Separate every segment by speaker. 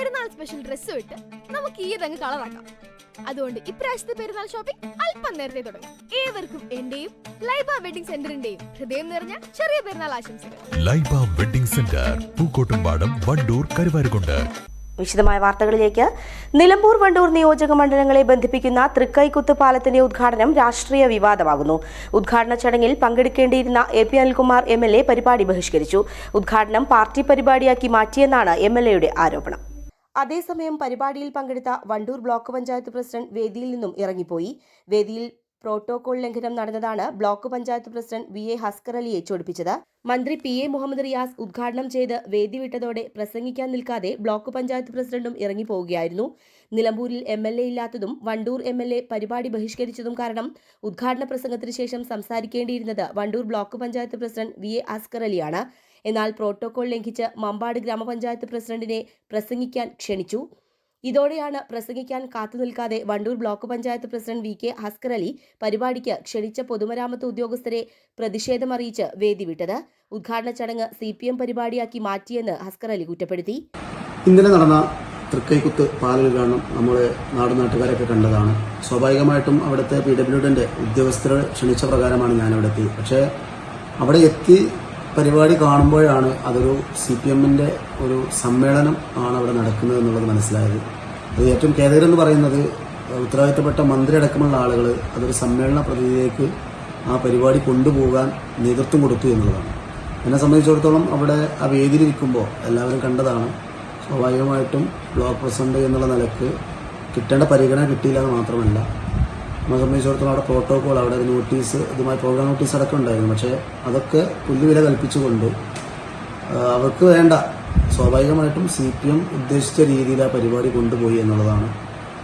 Speaker 1: പെരുന്നാൾ സ്പെഷ്യൽ ഡ്രസ്സും ഇട്ട് നമുക്ക് ഈ ഇതങ്ങ് കളറാക്കാം അതുകൊണ്ട് ഇപ്രാവശ്യത്തെ പെരുന്നാൾ ഷോപ്പിംഗ് അല്പം നേരത്തെ തുടങ്ങാം. ഏവർക്കും എന്റെയും ലൈബ വെഡിങ് സെന്ററിന്റെയും ഹൃദയം നിറഞ്ഞ ചെറിയ പെരുന്നാൾ ആശംസകൾ.
Speaker 2: Laiba wedding centre Pookkottumpadam Wandoor Karuvarakundu.
Speaker 3: വിശദമായ വാർത്തകളിലേക്ക് നിലമ്പൂർ വണ്ടൂർ നിയോജക മണ്ഡലങ്ങളെ ബന്ധിപ്പിക്കുന്ന തൃക്കൈക്കുത്ത് പാലത്തിന്റെ ഉദ്ഘാടനം രാഷ്ട്രീയ വിവാദമാകുന്നു. ഉദ്ഘാടന ചടങ്ങിൽ പങ്കെടുക്കേണ്ടിയിരുന്ന A P Anilkumar M L A പരിപാടി ബഹിഷ്കരിച്ചു. ഉദ്ഘാടനം പാർട്ടി പരിപാടിയാക്കി മാറ്റിയെന്നാണ് എം എൽ എയുടെ ആരോപണം. അതേസമയം പരിപാടിയിൽ പങ്കെടുത്ത വണ്ടൂർ ബ്ലോക്ക് പഞ്ചായത്ത് പ്രസിഡന്റ് വേദിയിൽ നിന്നും ഇറങ്ങിപ്പോയി. വേദിയിൽ പ്രോട്ടോകോൾ ലംഘനം നടന്നതാണ് block panchayat president V A Haskar അലിയെ ചൊടിപ്പിച്ചത്. മന്ത്രി പി എ മുഹമ്മദ് റിയാസ് ഉദ്ഘാടനം ചെയ്ത് വേദി വിട്ടതോടെ പ്രസംഗിക്കാൻ നിൽക്കാതെ ബ്ലോക്ക് പഞ്ചായത്ത് പ്രസിഡന്റും ഇറങ്ങിപ്പോവുകയായിരുന്നു. നിലമ്പൂരിൽ എം എൽ എ ഇല്ലാത്തതും വണ്ടൂർ എം എൽ എ പരിപാടി ബഹിഷ്കരിച്ചതും കാരണം ഉദ്ഘാടന പ്രസംഗത്തിന് ശേഷം സംസാരിക്കേണ്ടിയിരുന്നത് Wandoor block panchayat president V A Haskar അലിയാണ്. എന്നാൽ പ്രോട്ടോകോൾ ലംഘിച്ച് മമ്പാട് ഗ്രാമപഞ്ചായത്ത് പ്രസിഡന്റിനെ പ്രസംഗിക്കാൻ ക്ഷണിച്ചു. ഇതോടെയാണ് പ്രസംഗിക്കാൻ കാത്തുനിൽക്കാതെ Wandoor block panchayat president V K Haskar Ali പരിപാടിക്ക് ക്ഷണിച്ച പൊതുമരാമത്ത് ഉദ്യോഗസ്ഥരെ പ്രതിഷേധമറിയിച്ച് വേദി വിട്ടത്. ഉദ്ഘാടന ചടങ്ങ് സി പി എം പരിപാടിയാക്കി മാറ്റിയെന്ന് ഹസ്കർ അലി കുറ്റപ്പെടുത്തി.
Speaker 4: ഇന്നലെ നടന്ന തൃക്കൈക്കുത്ത് പാലുദ്ഘാടനം നമ്മുടെ നാടും നാട്ടുകാരൊക്കെ കണ്ടതാണ്. സ്വാഭാവികമായിട്ടും അവിടുത്തെ പി ഡബ്ല്യു ഡിന്റെ ഉദ്യോഗസ്ഥരെ ക്ഷണിച്ച പ്രകാരമാണ് ഞാൻ അവിടെ എത്തി പക്ഷേ അവിടെ എത്തി പരിപാടി കാണുമ്പോഴാണ് അതൊരു സി പി എമ്മിന്റെ ഒരു സമ്മേളനം ആണ് അവിടെ നടക്കുന്നത് എന്നുള്ളത് മനസ്സിലായത്. അത് ഏറ്റവും ഖേദകരം എന്ന് പറയുന്നത് ഉത്തരവാദിത്തപ്പെട്ട മന്ത്രി അടക്കമുള്ള ആളുകൾ അതൊരു സമ്മേളന പ്രതിനിധിയിലേക്ക് ആ പരിപാടി കൊണ്ടുപോകാൻ നേതൃത്വം കൊടുത്തു എന്നുള്ളതാണ്. എന്നെ സംബന്ധിച്ചിടത്തോളം അവിടെ ആ വേദിയിലിരിക്കുമ്പോൾ എല്ലാവരും കണ്ടതാണ്. സ്വാഭാവികമായിട്ടും ബ്ലോക്ക് പ്രസിഡന്റ് എന്നുള്ള നിലയ്ക്ക് കിട്ടേണ്ട പരിഗണന കിട്ടിയില്ല എന്ന് മാത്രമല്ല നമ്മളെ സംബന്ധിച്ചിടത്തോളം അവിടെ പ്രോട്ടോകോൾ അവിടെ നോട്ടീസ് ഇതുമായി പ്രോഗ്രാം നോട്ടീസ് അടക്കം ഉണ്ടായിരുന്നു. പക്ഷേ അതൊക്കെ പുല്ലുവില കൽപ്പിച്ചുകൊണ്ട് അവർക്ക് വേണ്ട. സ്വാഭാവികമായിട്ടും സി പി എം ഉദ്ദേശിച്ച രീതിയിൽ ആ പരിപാടി കൊണ്ടുപോയി എന്നുള്ളതാണ്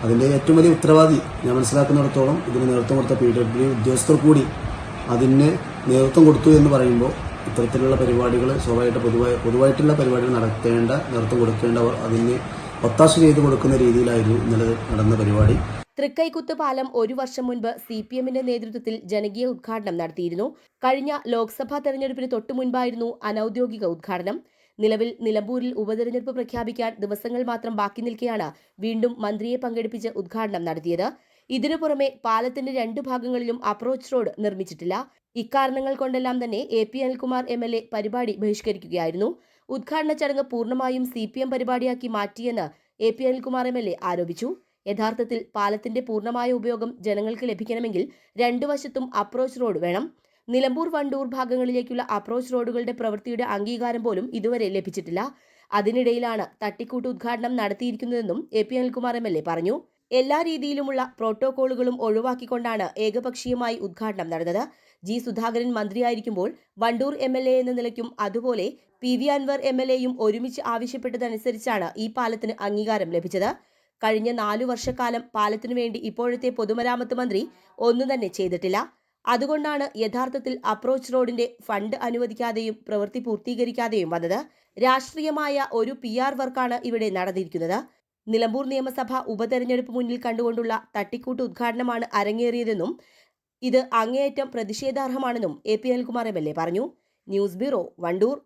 Speaker 4: അതിന്റെ ഏറ്റവും വലിയ ഉത്തരവാദി. ഞാൻ മനസ്സിലാക്കുന്നിടത്തോളം ഇതിന് നേതൃത്വം കൊടുത്ത പി ഡബ്ല്യു ഉദ്യോഗസ്ഥർ കൂടി അതിന് നേതൃത്വം കൊടുത്തു എന്ന് പറയുമ്പോൾ ഇത്തരത്തിലുള്ള പരിപാടികൾ സ്വാഭാവികമായിട്ട് പൊതുവായ പൊതുവായിട്ടുള്ള പരിപാടികൾ നടത്തേണ്ട നേതൃത്വം കൊടുക്കേണ്ട അതിന് ഒത്താശ ചെയ്ത് കൊടുക്കുന്ന രീതിയിലായിരുന്നു ഇന്നലെ നടന്ന പരിപാടി.
Speaker 3: തൃക്കൈക്കുത്ത് പാലം ഒരു വർഷം മുൻപ് സി പി എമ്മിന്റെ നേതൃത്വത്തിൽ ജനകീയ ഉദ്ഘാടനം നടത്തിയിരുന്നു. കഴിഞ്ഞ ലോക്സഭാ തെരഞ്ഞെടുപ്പിന് തൊട്ടു മുൻപായിരുന്നു അനൌദ്യോഗിക ഉദ്ഘാടനം. നിലവിൽ നിലമ്പൂരിൽ ഉപതെരഞ്ഞെടുപ്പ് പ്രഖ്യാപിക്കാൻ ദിവസങ്ങൾ മാത്രം ബാക്കി നിൽക്കെയാണ് വീണ്ടും മന്ത്രിയെ പങ്കെടുപ്പിച്ച് ഉദ്ഘാടനം നടത്തിയത്. ഇതിനു പുറമെ പാലത്തിന്റെ രണ്ടു ഭാഗങ്ങളിലും അപ്രോച്ച് റോഡ് നിർമ്മിച്ചിട്ടില്ല. ഇക്കാരണങ്ങൾ കൊണ്ടെല്ലാം തന്നെ A P Anilkumar M L A പരിപാടി ബഹിഷ്കരിക്കുകയായിരുന്നു. ഉദ്ഘാടന ചടങ്ങ് പൂർണമായും സി പി എം പരിപാടിയാക്കി മാറ്റിയെന്ന് A P Anilkumar M L A ആരോപിച്ചു. യഥാർത്ഥത്തിൽ പാലത്തിന്റെ പൂർണമായ ഉപയോഗം ജനങ്ങൾക്ക് ലഭിക്കണമെങ്കിൽ രണ്ടു വശത്തും അപ്രോച്ച് റോഡ് വേണം. നിലമ്പൂർ വണ്ടൂർ ഭാഗങ്ങളിലേക്കുള്ള അപ്രോച്ച് റോഡുകളുടെ പ്രവൃത്തിയുടെ അംഗീകാരം പോലും ഇതുവരെ ലഭിച്ചിട്ടില്ല. അതിനിടയിലാണ് തട്ടിക്കൂട്ട് ഉദ്ഘാടനം നടത്തിയിരിക്കുന്നതെന്നും A P Anilkumar M L A പറഞ്ഞു. എല്ലാ രീതിയിലുമുള്ള പ്രോട്ടോകോളുകളും ഒഴിവാക്കിക്കൊണ്ടാണ് ഏകപക്ഷീയമായി ഉദ്ഘാടനം നടന്നത്. ജി സുധാകരൻ മന്ത്രിയായിരിക്കുമ്പോൾ വണ്ടൂർ എം എൽ എ എന്ന നിലയ്ക്കും അതുപോലെ P V Anvar M L എയും ഒരുമിച്ച് ആവശ്യപ്പെട്ടതനുസരിച്ചാണ് ഈ പാലത്തിന് അംഗീകാരം ലഭിച്ചത്. കഴിഞ്ഞ നാലു വർഷക്കാലം പാലത്തിനു വേണ്ടി ഇപ്പോഴത്തെ പൊതുമരാമത്ത് മന്ത്രി ഒന്നും തന്നെ ചെയ്തിട്ടില്ല. അതുകൊണ്ടാണ് യഥാർത്ഥത്തിൽ അപ്രോച്ച് റോഡിന്റെ ഫണ്ട് അനുവദിക്കാതെയും പ്രവൃത്തി പൂർത്തീകരിക്കാതെയും വന്നത്. രാഷ്ട്രീയമായ ഒരു പി ആർ വർക്കാണ് ഇവിടെ നടന്നിരിക്കുന്നത്. നിലമ്പൂർ നിയമസഭ ഉപതെരഞ്ഞെടുപ്പ് മുന്നിൽ കണ്ടുകൊണ്ടുള്ള തട്ടിക്കൂട്ട് ഉദ്ഘാടനമാണ് അരങ്ങേറിയതെന്നും ഇത് അങ്ങേയറ്റം പ്രതിഷേധാർഹമാണെന്നും A P Anilkumar M L A പറഞ്ഞു. News bureau Wandoor.